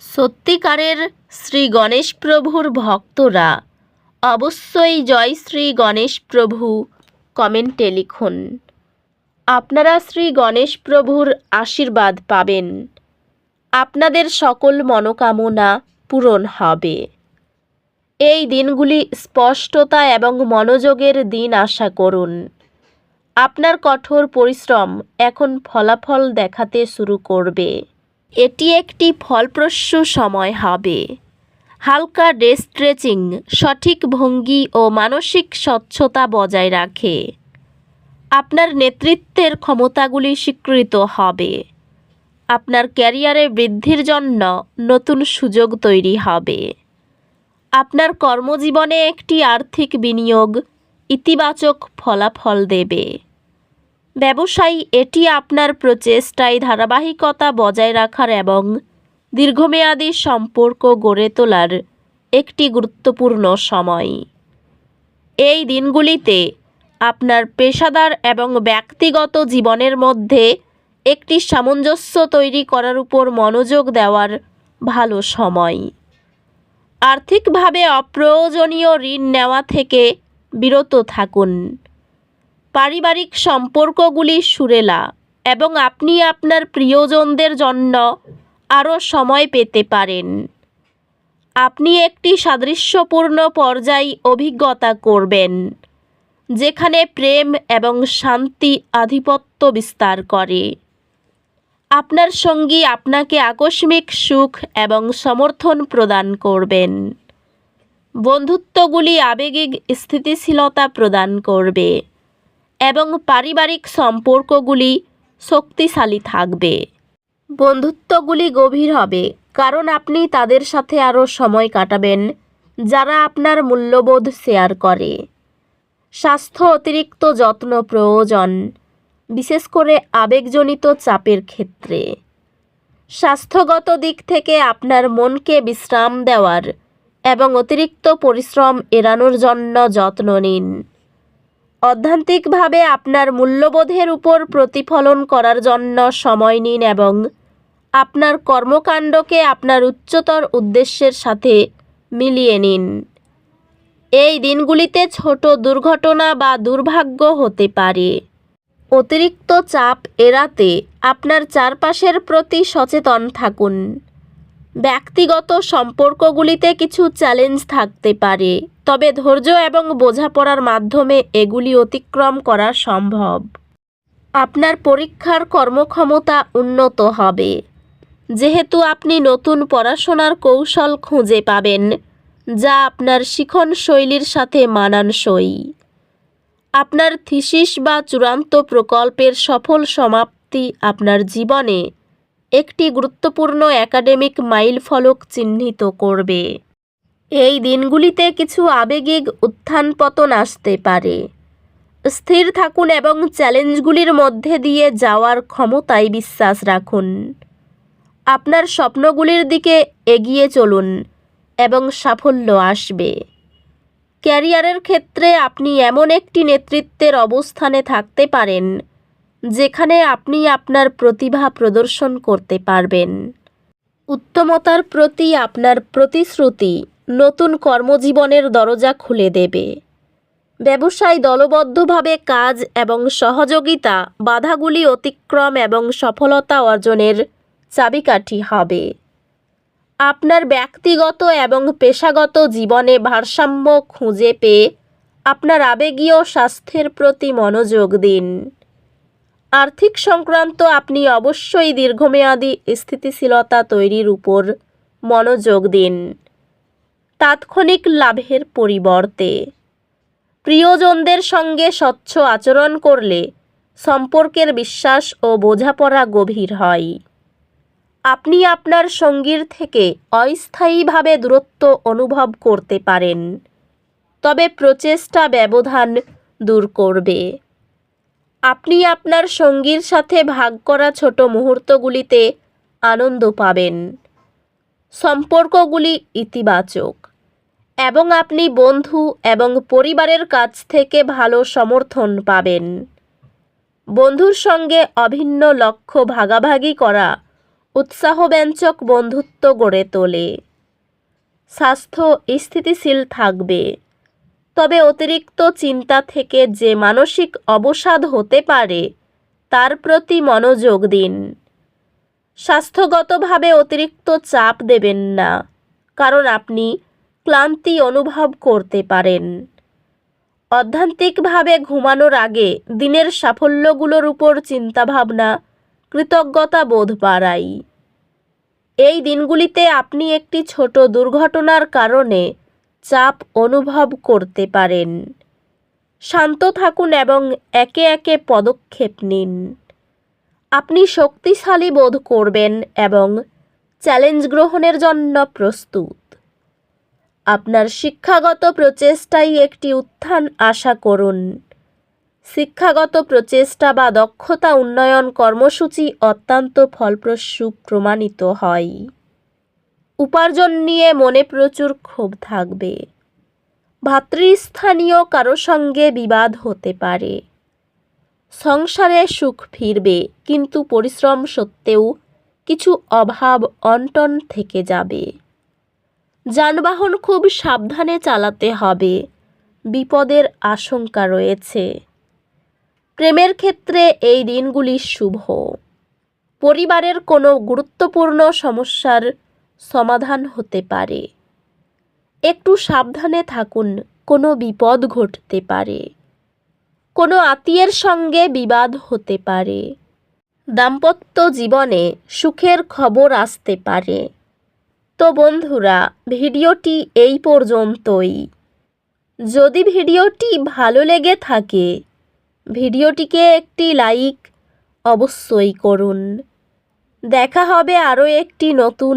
সত্যিকারের শ্রী গণেশ প্রভুর ভক্তরা অবশ্যই জয় শ্রী গণেশ প্রভু কমেন্টে লিখুন। আপনারা শ্রী গণেশ প্রভুর আশীর্বাদ পাবেন। আপনাদের সকল মনোকামনা পূরণ হবে। এই দিনগুলি স্পষ্টতা এবং মনোযোগের দিন আশা করুন। আপনার কঠোর পরিশ্রম এখন ফলাফল দেখাতে শুরু করবে। এটি একটি ফলপ্রসূ সময় হবে। হালকা ডে স্ট্রেচিং সঠিক ভঙ্গি ও মানসিক স্বচ্ছতা বজায় রাখে। আপনার নেতৃত্বের ক্ষমতাগুলি স্বীকৃত হবে। আপনার ক্যারিয়ারে বৃদ্ধির জন্য নতুন সুযোগ তৈরি হবে। আপনার কর্মজীবনে একটি আর্থিক বিনিয়োগ ইতিবাচক ফলাফল দেবে। ব্যবসায়ী, এটি আপনার প্রচেষ্টায় ধারাবাহিকতা বজায় রাখার এবং দীর্ঘমেয়াদী সম্পর্ক গড়ে তোলার একটি গুরুত্বপূর্ণ সময়। এই দিনগুলিতে আপনার পেশাদার এবং ব্যক্তিগত জীবনের মধ্যে একটি সামঞ্জস্য তৈরি করার উপর মনোযোগ দেওয়ার ভালো সময়। আর্থিকভাবে অপ্রয়োজনীয় ঋণ নেওয়া থেকে বিরত থাকুন। পারিবারিক সম্পর্কগুলি সুরেলা এবং আপনি আপনার প্রিয়জনদের জন্য আরও সময় পেতে পারেন। আপনি একটি সাদৃশ্যপূর্ণ পর্যায় অভিজ্ঞতা করবেন, যেখানে প্রেম এবং শান্তি আধিপত্য বিস্তার করে। আপনার সঙ্গী আপনাকে আকস্মিক সুখ এবং সমর্থন প্রদান করবেন। বন্ধুত্বগুলি আবেগিক স্থিতিশীলতা প্রদান করবে। এবং পারিবারিক সম্পর্কগুলি শক্তিশালী থাকবে। বন্ধুত্বগুলি গভীর হবে, কারণ আপনি তাদের সাথে আরও সময় কাটাবেন, যারা আপনার মূল্যবোধ শেয়ার করে। স্বাস্থ্য অতিরিক্ত যত্ন প্রয়োজন, বিশেষ করে আবেগজনিত চাপের ক্ষেত্রে। স্বাস্থ্যগত দিক থেকে আপনার মনকে বিশ্রাম দেওয়ার এবং অতিরিক্ত পরিশ্রম এড়ানোর জন্য যত্ন নিন। অধ্যান্তিকভাবে আপনার মূল্যবোধের উপর প্রতিফলন করার জন্য সময় নিন এবং আপনার কর্মকাণ্ডকে আপনার উচ্চতর উদ্দেশ্যের সাথে মিলিয়ে নিন। এই দিনগুলিতে ছোট দুর্ঘটনা বা দুর্ভাগ্য হতে পারে। অতিরিক্ত চাপ এড়াতে আপনার চারপাশের প্রতি সচেতন থাকুন। ব্যক্তিগত সম্পর্কগুলিতে কিছু চ্যালেঞ্জ থাকতে পারে, তবে ধৈর্য এবং বোঝাপড়ার মাধ্যমে এগুলি অতিক্রম করা সম্ভব। আপনার পরীক্ষার কর্মক্ষমতা উন্নত হবে। যেহেতু আপনি নতুন পড়াশোনার কৌশল খুঁজে পাবেন, যা আপনার শিখন শৈলীর সাথে মানানসই। আপনার থিসিস বা চূড়ান্ত প্রকল্পের সফল সমাপ্তি আপনার জীবনে একটি গুরুত্বপূর্ণ একাডেমিক মাইলফলক চিহ্নিত করবে। এই দিনগুলিতে কিছু আবেগিক উত্থান পতন আসতে পারে। স্থির থাকুন এবং চ্যালেঞ্জগুলির মধ্যে দিয়ে যাওয়ার ক্ষমতায় বিশ্বাস রাখুন। আপনার স্বপ্নগুলির দিকে এগিয়ে চলুন এবং সাফল্য আসবে। ক্যারিয়ারের ক্ষেত্রে আপনি এমন একটি নেতৃত্বের অবস্থানে থাকতে পারেন যেখানে আপনি আপনার প্রতিভা প্রদর্শন করতে পারবেন। উত্তমতার প্রতি আপনার প্রতিশ্রুতি নতুন কর্মজীবনের দরজা খুলে দেবে। ব্যবসায় দলবদ্ধভাবে কাজ এবং সহযোগিতা বাধাগুলি অতিক্রম এবং সফলতা অর্জনের চাবিকাঠি হবে। আপনার ব্যক্তিগত এবং পেশাগত জীবনে ভারসাম্য খুঁজে পেয়ে আপনার আবেগীয় স্বাস্থ্যের প্রতি মনোযোগ দিন। আর্থিক সংক্রান্ত আপনি অবশ্যই দীর্ঘমেয়াদী স্থিতিশীলতা তৈরির উপর মনোযোগ দিন। তাৎক্ষণিক লাভের পরিবর্তে। প্রিয়জনদের সঙ্গে স্বচ্ছ আচরণ করলে সম্পর্কের বিশ্বাস ও বোঝাপড়া গভীর হয়। আপনি আপনার সঙ্গীর থেকে অস্থায়ীভাবে দূরত্ব অনুভব করতে পারেন। তবে প্রচেষ্টা ব্যবধান দূর করবে। আপনি আপনার সঙ্গীর সাথে ভাগ করা ছোট মুহূর্তগুলিতে আনন্দ পাবেন। সম্পর্কগুলি ইতিবাচক এবং আপনি বন্ধু এবং পরিবারের কাছ থেকে ভালো সমর্থন পাবেন। বন্ধুর সঙ্গে অভিন্ন লক্ষ্য ভাগাভাগি করা উৎসাহব্যঞ্জক বন্ধুত্ব গড়ে তোলে। স্বাস্থ্য স্থিতিশীল থাকবে। তবে অতিরিক্ত চিন্তা থেকে যে মানসিক অবসাদ হতে পারে, তার প্রতি মনোযোগ দিন। স্বাস্থ্যগতভাবে অতিরিক্ত চাপ দেবেন না, কারণ আপনি ক্লান্তি অনুভব করতে পারেন। অধ্যান্তিকভাবে ঘুমানোর আগে দিনের সাফল্যগুলোর উপর চিন্তাভাবনা, কৃতজ্ঞতা বোধ বাড়াই। এই দিনগুলিতে আপনি একটি ছোট দুর্ঘটনার কারণে চাপ অনুভব করতে পারেন। শান্ত থাকুন এবং একে একে পদক্ষেপ নিন। আপনি শক্তিশালী বোধ করবেন এবং চ্যালেঞ্জ গ্রহণের জন্য প্রস্তুত। আপনার শিক্ষাগত প্রচেষ্টাই একটি উত্থান আশা করুন। শিক্ষাগত প্রচেষ্টা বা দক্ষতা উন্নয়ন কর্মসূচি অত্যন্ত ফলপ্রসূ প্রমাণিত হয়। উপার্জন নিয়ে মনে প্রচুর ক্ষোভ থাকবে। ভাতৃস্থানীয় কারও সঙ্গে বিবাদ হতে পারে। সংসারে সুখ ফিরবে, কিন্তু পরিশ্রম সত্ত্বেও কিছু অভাব অনটন থেকে যাবে। যানবাহন খুব সাবধানে চালাতে হবে, বিপদের আশঙ্কা রয়েছে। প্রেমের ক্ষেত্রে এই দিনগুলি শুভ। পরিবারের কোনো গুরুত্বপূর্ণ সমস্যার সমাধান হতে পারে। একটু সাবধানে থাকুন, কোনো বিপদ ঘটতে পারে। কোনো আত্মীয়ের সঙ্গে বিবাদ হতে পারে। দাম্পত্য জীবনে সুখের খবর আসতে পারে। তো বন্ধুরা, ভিডিওটি এই পর্যন্তই। যদি ভিডিওটি ভালো লেগে থাকে, ভিডিওটিকে একটি লাইক অবশ্যই করুন। দেখা হবে আরও একটি নতুন